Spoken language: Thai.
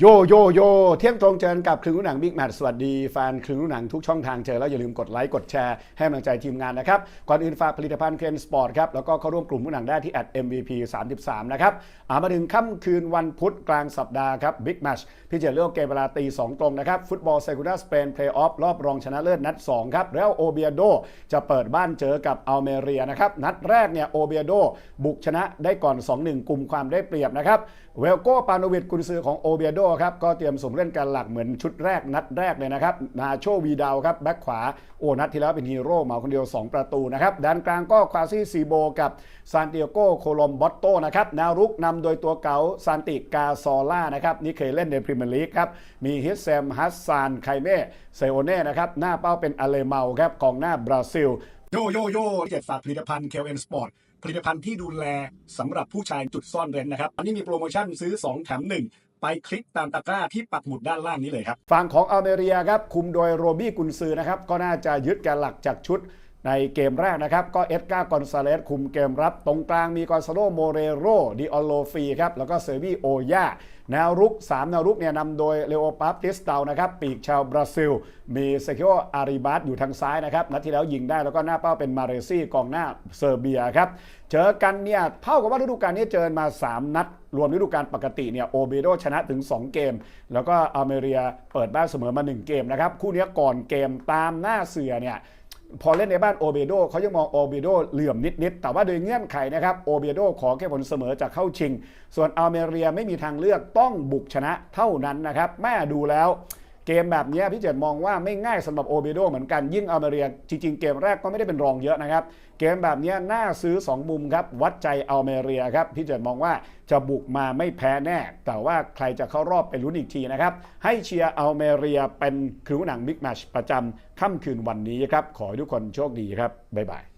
โยโยโยเที่ยงตรงเจอกับคลื่นหนังบิ๊กแมทสวัสดีแฟนคลื่นหนังทุกช่องทางเจอแล้วอย่าลืมกดไลค์กดแชร์ให้กำลังใจทีมงานนะครับ ก่อนอื่นฝากผลิตภัณฑ์เคนสปอร์ตครับ แล้วก็เข้าร่วมกลุ่มรุ่นหนังได้ที่ @MVP 33 นะครับอามาถึงค่ำคืนวันพุธกลางสัปดาห์ครับบิ๊กแมชพี่เจเลือกเกมเวลาตี2ตรงนะครับ ฟุตบอลเซกูน่าสเปนเพลย์ออฟรอบรองชนะเลิศนัด 2 ครับแล้วโอเบียโดจะเปิดบ้านเจอกับอัลเมเรียนะครับนัดแรกเนี่ยโอเบียโดบุกชนะได้ก่อน 2-1กลุ่มความได้เปรียบนะครับเวลโกปานวิดกุนซือของโอเบียโดครับก็เตรียมส่งเล่นการหลักเหมือนชุดแรกนัดแรกเลยนะครับนาโชวีดาวครับแบ็คขวาโอ้นัดที่แล้วเป็นฮีโร่เหมาคนเดียว 2 ประตูนะครับด้านกลางก็ควาซี่ซีโบกับซานติโอโกโคลอมบอตโตนะครับแนวรุกนำโดยตัวเก๋าซานติกาซอล่านะครับนี่เคยเล่นในพรีเมียร์ลีกครับมีฮิสเซมฮัสซานไคเม่เซโอเน่นะครับหน้าเป้าเป็นอเลเมาครับกองหน้าบราซิลโยโยโย่เจ็ดฝากผลิตภัณฑ์ KLN Sport ผลิตภัณฑ์ที่ดูแลสำหรับผู้ชายจุดซ่อนเร้นนะครับอันนี้มีโปรโมชั่นซื้อ 2 แถม 1 ไปคลิกตามตะกร้าที่ปักหมุดด้านล่างนี้เลยครับ ฝั่งของอเมริกาครับคุมโดยโรบี้กุนซือนะครับก็น่าจะยึดแกนหลักจากชุด ในเกมแรกนะครับ ก็เอ็ดการ์กอนซาเลสคุมเกมรับ ตรงกลางมีกอนซาโลโมเรโรดิออลโลฟีครับ แล้วก็เซอร์วีโอยาแนวรุก 3 แนวรุกเนี่ยนำโดยเลโอปาติสเตานะครับ ปีกชาวบราซิล มีเซคิโออาริบัสอยู่ทางซ้ายนะครับ นัดที่แล้วยิงได้แล้วก็หน้าเป้าเป็นมาเรซี่กองหน้าเซอร์เบียครับเจอกันเนี่ยเท่ากับว่าฤดูกาลนี้เจอมา 3 นัด รวมฤดูกาลปกติเนี่ยโอเบโดชนะถึง 2 เกม แล้วก็อเมริกาเปิดบ้านเสมอมา 1 เกมนะครับ คู่นี้ก่อนเกมตามหน้าเสือเนี่ย พอเล่นในบ้านโอเบโดเขายังมองโอเบโดเหลื่อมนิดๆแต่ว่าโดยเงื่อนไขนะครับโอเบโดขอแค่ผลเสมอจากเข้าชิง ส่วนอเมริกาไม่มีทางเลือกต้องบุกชนะเท่านั้นนะครับแม่ดูแล้ว เกมแบบนี้พี่เจดมองว่าไม่ง่ายสำหรับโอเบโดเหมือนกันยิ่งอเมริกาจริงๆ เกมแรกก็ไม่ได้เป็นรองเยอะนะครับ เกมแบบนี้น่าซื้อ 2 มุมครับ วัดใจอเมริกาครับพี่เจดมองว่าจะบุกมาไม่แพ้แน่ แต่ว่าใครจะเข้ารอบไปลุ้นอีกทีนะครับ ให้เชียร์อเมริกาเป็นครูหนังบิ๊กแมชประจำค่ำคืนวันนี้ครับขอให้ทุกคนโชคดีครับบ๊ายบาย